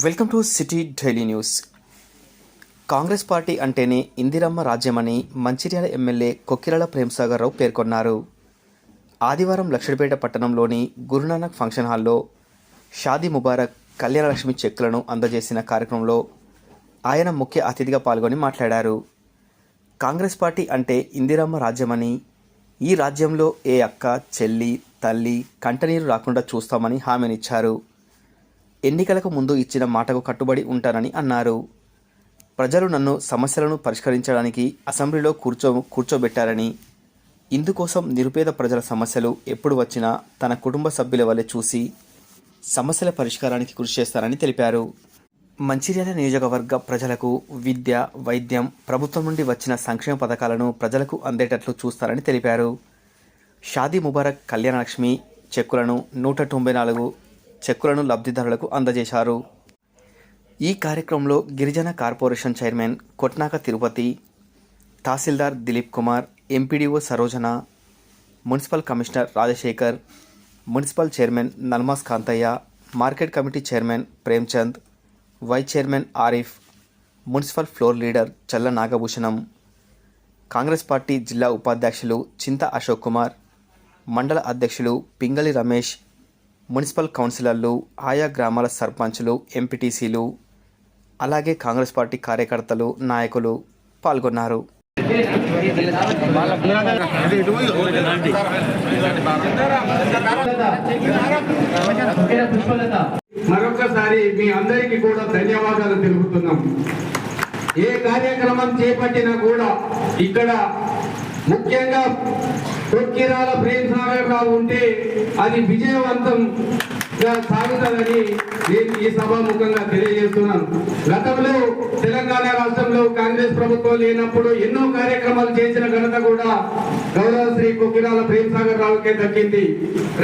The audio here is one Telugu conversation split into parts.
Welcome to City Daily News. Congress party అంటేనే ఇందిరమ్మ రాజ్యమని మంచిర్యాల ఎమ్మెల్యే కొక్కిరళ ప్రేమ్సాగర్ రావు పేర్కొన్నారు. ఆదివారం లక్షడిపేట పట్టణంలోని గురునానక్ ఫంక్షన్ హాల్లో షాదీ ముబారక్ కళ్యాణలక్ష్మి చెక్కులను అందజేసిన కార్యక్రమంలో ఆయన ముఖ్య అతిథిగా పాల్గొని మాట్లాడారు. కాంగ్రెస్ పార్టీ అంటే ఇందిరమ్మ రాజ్యమని ఈ రాజ్యంలో ఏ అక్క చెల్లి తల్లి కంటనీరు రాకుండా చూస్తామని హామీనిచ్చారు. ఎన్నికలకు ముందు ఇచ్చిన మాటకు కట్టుబడి ఉంటానని అన్నారు. ప్రజలు నన్ను సమస్యలను పరిష్కరించడానికి అసెంబ్లీలో కూర్చో కూర్చోబెట్టారని. ఇందుకోసం నిరుపేద ప్రజల సమస్యలు ఎప్పుడు వచ్చినా తన కుటుంబ సభ్యుల వల్లే చూసి సమస్యల పరిష్కారానికి కృషి చేస్తానని తెలిపారు. మంచిర్యాల నియోజకవర్గ ప్రజలకు విద్య వైద్యం ప్రభుత్వం నుండి వచ్చిన సంక్షేమ పథకాలను ప్రజలకు అందేటట్లు చూస్తారని తెలిపారు. షాదీ ముబారక్ కళ్యాణలక్ష్మి చెక్కులను నూట తొంభై నాలుగు చెక్కులను లబ్ధిదారులకు అందజేశారు. ఈ కార్యక్రమంలో గిరిజన corporation chairman Kotnaka Tirupati tahsildar Dileep Kumar MPDO Sarojana municipal commissioner Rajasekhar municipal chairman Nalmas Kantaiah market committee chairman Premchand vice chairman Arif municipal floor leader Challa Nagabhushanam Congress party జిల్లా ఉపాధ్యక్షులు చింత అశోక్ కుమార్ మండల అధ్యక్షులు పింగళి రమేష్ మున్సిపల్ కౌన్సిలర్లు ఆయా గ్రామాల సర్పంచులు ఎంపీటీసీలు అలాగే కాంగ్రెస్ పార్టీ కార్యకర్తలు నాయకులు పాల్గొన్నారు. మరొకసారి మీ అందరికీ కూడా ధన్యవాదాలు తెలుపుతున్నాం. ఏ కార్యక్రమం చేపట్టినా కూడా ఇక్కడ ముఖ్యంగా కొక్కిరాల ప్రేమ్ రావు ఉంటే అది విజయవంతంగా సాగుతుందని నేను ఈ సభాముఖంగా తెలియజేస్తున్నాను. గతంలో తెలంగాణ రాష్ట్రంలో కాంగ్రెస్ ప్రభుత్వం లేనప్పుడు ఎన్నో కార్యక్రమాలు చేసిన ఘనత కూడా గౌరవ శ్రీ కొక్కిరాల ప్రేమ్సాగర్ రావుకే దక్కింది.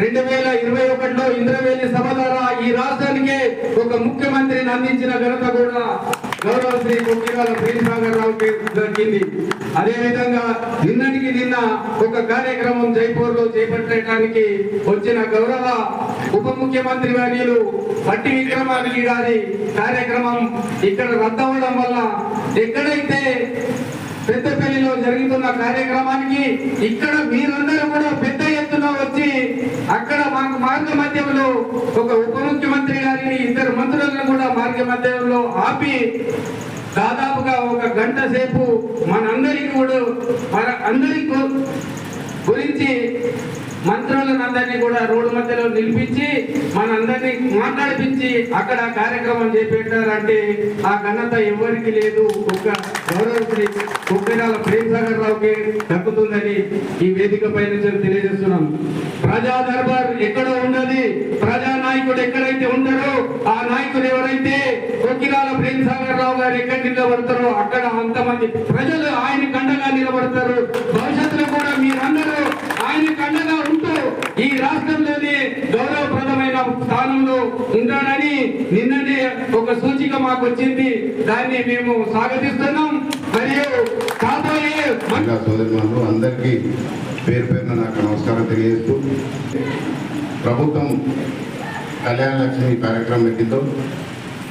రెండు వేల ఇరవై ఒకటిలో ఇంద్రవేలి సభ ద్వారా ఈ రాష్ట్రానికే ఒక ముఖ్యమంత్రిని అందించిన ఘనత కూడా గౌరవ శ్రీ కొట్టిగాల ప్రేమ్ రావు పేరు దక్కింది అదేవిధంగా నిన్నటికి నిన్న ఒక కార్యక్రమం జైపూర్లో చేపట్టడానికి వచ్చిన గౌరవ ఉప ముఖ్యమంత్రి వర్యులు పట్టి విక్రమార్జీ గారి కార్యక్రమం ఇక్కడ రద్దవడం వల్ల ఎక్కడైతే పెద్దపల్లిలో జరుగుతున్న కార్యక్రమానికి ఇక్కడ మీరందరూ కూడా పెద్ద ఎత్తున వచ్చి అక్కడ మాకు మార్గ మధ్యంలో ఒక ఉప ముఖ్యమంత్రి గారిని ఇద్దరు మంత్రులను కూడా ఆపి దాదాపుగా ఒక గంట సేపు మనందరికీ కూడా మన అందరి గురించి మంత్రులను అందరినీ కూడా రోడ్డు మధ్యలో నిలిపించి మనందరినీ మాట్లాడిపించి అక్కడ కార్యక్రమం చేపెట్టారంటే ఆ ఘనత ఎవరికి లేదు. ఒక గౌరవ శ్రీ కుక్కిరాల ప్రేమ్ సాగర్ దక్కుతుందని ఈ వేదిక పైన తెలియజేస్తున్నాం. ప్రజా దర్బార్ ఎక్కడో ఉన్నది. ప్రజా నాయకుడు ఎక్కడైతే ఉంటారో ఆ నాయకుడు ఎవరైతే కొక్కిరాల ప్రేమ్ సాగర్ రావు గారు ఎక్కడ నిలబడతారో అక్కడ అంతమంది ప్రజలు ఆయన కండగా నిలబడతారు. బహుశా కూడా మీరందరూ ఆయన కండగా ఉంటూ ఈ రాష్ట్రంలోనే గౌరవప్రదమైన స్థానంలో ఉంటాడని నిన్ననే ఒక సూచిక మాకు వచ్చింది. దాన్ని మేము స్వాగతిస్తున్నాం. మరియు కాబోయే మన్- అందరికీ పేరు పేరున నాకు నమస్కారం తెలియజేస్తూ ప్రభుత్వం కళ్యాణ లక్ష్మి కార్యక్రమం పెట్టిందో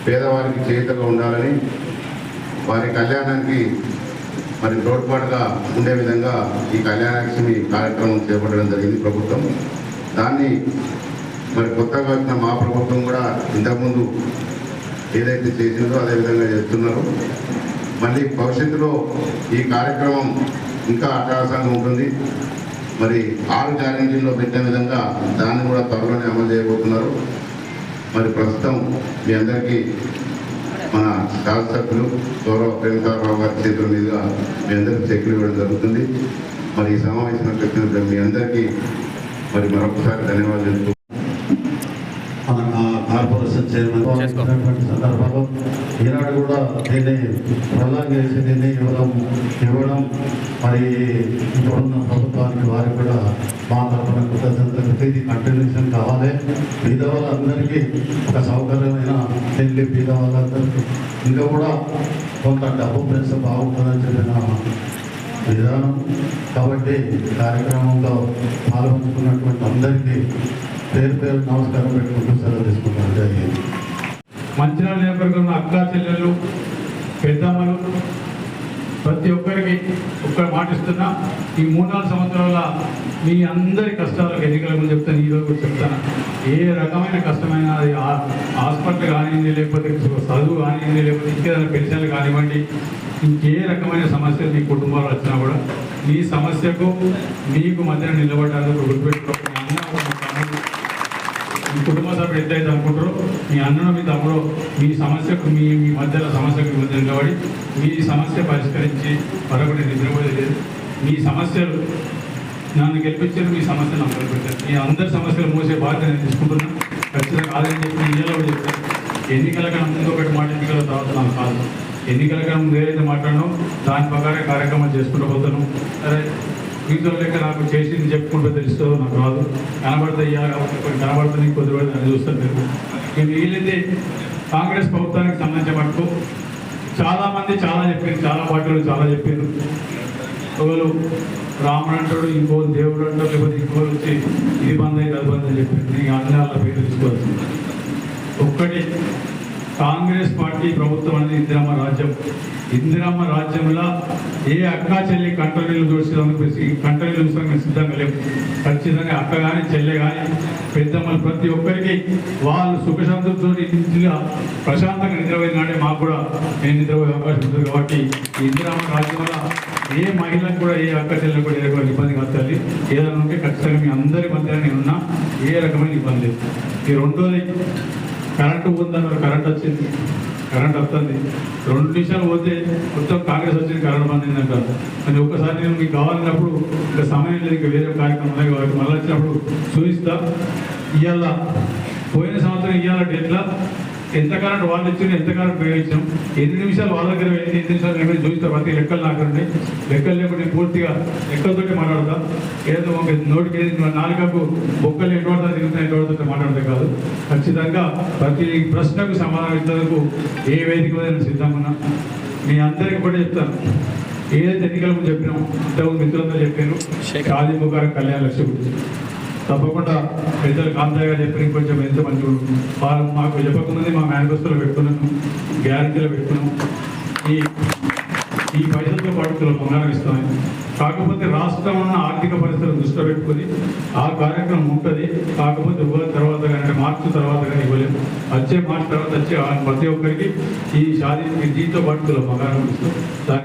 పేదవారికి చేతగా ఉండాలని వారి కళ్యాణానికి మరి తోడ్పాటుగా ఉండే విధంగా ఈ కళ్యాణలక్ష్మి కార్యక్రమం చేపట్టడం జరిగింది ప్రభుత్వం. దాన్ని మరి కొత్తగా వచ్చిన మా ప్రభుత్వం కూడా ఇంతకుముందు ఏదైతే చేసిందో అదే విధంగా చేస్తున్నారు. మళ్ళీ భవిష్యత్తులో ఈ కార్యక్రమం ఇంకా అట్టహాసంగా ఉంటుంది. మరి ఆరు గ్యారెంటీల్లో పెట్టిన విధంగా దాన్ని కూడా త్వరలోనే అమలు చేయబోతున్నారు. మరి ప్రస్తుతం మీ అందరికీ మన శాసనసభ్యులు గౌరవ ప్రేమకారావు గారి చేతుల మీదుగా మీ అందరికీ చెక్కులు ఇవ్వడం జరుగుతుంది. మరి ఈ సమావేశం మీ అందరికీ మరి మరొకసారి ధన్యవాదాలు మన కార్పొరేషన్ చైర్మన్ సందర్భంలో ఈనాడు కూడా దీన్ని ప్రధానం చేసి దీన్ని ఇవ్వడం ఇవ్వడం మరి ఇప్పుడున్న ప్రభుత్వానికి వారికి కూడా మా తరఫున కృతజ్ఞతలు ఇది కంటిన్యూషన్ కావాలి పేద వాళ్ళందరికీ ఒక సౌకర్యమైన పెళ్ళి పేద వాళ్ళందరికీ ఇంకా కూడా కొంత డబ్బు ప్రెస్ బాగుంటుందని చెప్పిన విధానం కాబట్టి కార్యక్రమంలో పాల్గొంచుకున్నటువంటి అందరికీ పేరు పేరు నమస్కారం పెట్టుకుంటూ సెలవు తీసుకుంటాను జై మంచిర్యాల ఉన్న అక్కా చెల్లెళ్ళు పెద్దమ్మలు ప్రతి ఒక్కరికి ఒక్క మాట ఇస్తున్నా. ఈ మూడు నాలుగు సంవత్సరాల మీ అందరి కష్టాలకు ఎన్నికల ముందు చెప్తాను ఈరోజు కూడా చెప్తాను. ఏ రకమైన కష్టమైన అది హాస్పిటల్ కానివ్వండి లేకపోతే చదువు కానివ్వండి లేకపోతే ఇంకేదైనా పెన్షన్లు కానివ్వండి ఇంకే రకమైన సమస్యలు మీ కుటుంబాలు వచ్చినా కూడా మీ సమస్యకు మీకు మధ్యన నిలబడ్డానికి గుర్తుపెట్టుకోవాలి మీ అన్న ఒక మీ తమ్ముడు మీ కుటుంబ సభ్యులు ఎంతైతే అనుకుంటారో మీ అన్నను మీ తమ్ముడు మీ సమస్యకు మీ మీ మధ్యలో సమస్యకు మీ మధ్య మీ సమస్య పరిష్కరించి మరొకటి నిద్రపోలేదు లేదు. మీ సమస్యలు నన్ను గెలిపించారు మీ సమస్యలు నాకు గెలిపించారు. మీ అందరి సమస్యలు మోసే బాధ్యత నేను తీసుకుంటున్నాను ఖచ్చితంగా కాదని చెప్పి నేను చెప్తాను ఎన్నికల కన్నా ముందు ఒకటి మాట ఎన్నికల తర్వాత నాకు కాదు. ఎన్నికల కన్నా ముందు ఏదైతే మాట్లాడినో దాని ప్రకారం కార్యక్రమం చేసుకుంటూ పోతాను సరే. మీతో లెక్క నాకు చేసింది చెప్పుకుంటూ తెలుస్తూ నాకు రాదు. కనబడతాయ్యా కాబట్టి కనబడుతుంది కొద్ది రోజులు అని చూస్తాను మీరు. నేను వీలైతే కాంగ్రెస్ ప్రభుత్వానికి సంబంధించిన మటుకు చాలామంది చాలా చెప్పారు చాలా పార్టీలు చాలా చెప్పారు. ఒకరు రాముడు అంటాడు ఇంకో దేవుడు అంటాడు లేకపోతే ఇంకో వచ్చి ఇది బంద్ అయింది అది బంద్ అని చెప్పారు. నేను అన్ని వాళ్ళ పేరు తీసుకోవాల్సింది ఒక్కటి కాంగ్రెస్ పార్టీ ప్రభుత్వం అనేది ఇందిరమ్మ రాజ్యం. ఇందిరమ్మ రాజ్యంలో ఏ అక్కా చెల్లి కంటనీళ్ళు చూసేందుకు కంటనీళ్ళు చూసేందుకు సిద్ధంగా లేవు ఖచ్చితంగా అక్క కానీ చెల్లె కానీ పెద్దమ్మలు ప్రతి ఒక్కరికి వాళ్ళు సుఖశాంతులతో ఇంటిగా ప్రశాంతంగా నిద్రపోయినాడే మాకు కూడా నేను నిద్రపోయే అవకాశం ఉంటుంది కాబట్టి ఇందిరామ ఇందిరమ్మ రాజ్యం వల్ల ఏ మహిళకు కూడా ఏ అక్క చెల్లెలు కూడా ఏ రకమైన ఇబ్బంది కాదు ఏదైనా ఉంటే ఖచ్చితంగా మీ అందరి మధ్య నేను ఉన్నా ఏ రకమైన ఇబ్బంది లేదు. ఈ రెండోది కరెంటు పోతుందన్నారు కరెంట్ వచ్చింది. కరెంట్ వస్తుంది. రెండు నిమిషాలు పోతే మొత్తం కాంగ్రెస్ వచ్చింది కరెంట్ బంద్ అయిందంటారు కానీ ఒక్కసారి నేను మీకు కావాలన్నప్పుడు ఇంకా సమయం లేదు ఇంకా వేరే కార్యక్రమం ఉన్నాయి కాబట్టి మళ్ళీ వచ్చినప్పుడు చూపిస్తా. ఇవాళ పోయిన సంవత్సరం ఇవాళ డేట్లా ఎంత కరెంట్ వాళ్ళు ఇచ్చిండు ఎంత కరెంట్ మేము ఇచ్చాం ఎన్ని నిమిషాలు వాళ్ళ దగ్గర వెళ్ళి ఎన్ని నిమిషాలు నేను చూపిస్తా ప్రతి లెక్కలు నాకు ఉన్నాయి. లెక్కలు లేకుండా నేను పూర్తిగా లెక్కలతోటి మాట్లాడతా. ఏదో ఒక నోటికి నాలుగకు బొక్కలు ఎటు పడతా తిరుగుతాయి ఎటు పడుతుంటే మాట్లాడితే కాదు. ఖచ్చితంగా ప్రతి ప్రశ్నకు సమాధానం ఇచ్చేందుకు ఏ వేదిక మీద నేను సిద్ధంగా ఉన్నా మీ అందరికీ కూడా చెప్తాను ఏదైతే ఎన్నికల ముందు చెప్పినాం ఇంతకుముందు మిత్రులందరూ చెప్పాను షాదీ ముఖారం కళ్యాణ లక్ష్యం గురించి. తప్పకుండా పెద్దలు కాంతాయి గారు చెప్పిన కొంచెం ఎంత మంచి వాళ్ళు మాకు చెప్పకముందే మా మేనిఫెస్టోలో పెట్టుకున్నాము గ్యారంటీలో పెట్టుకున్నాము. ఈ ఈ పైసలతో పాటు కిలో బంగారం ఇస్తామని. కాకపోతే రాష్ట్రం ఉన్న ఆర్థిక పరిస్థితులను దృష్టిలో పెట్టుకొని ఆ కార్యక్రమం ఉంటుంది. కాకపోతే ఉగాది తర్వాత కానీ అంటే మార్చి తర్వాత కానీ ఇవ్వలేము. వచ్చే మార్చి తర్వాత వచ్చే ప్రతి ఒక్కరికి ఈ షాదీ దీంతో పాటు కిలో బంగారం ఇస్తాం.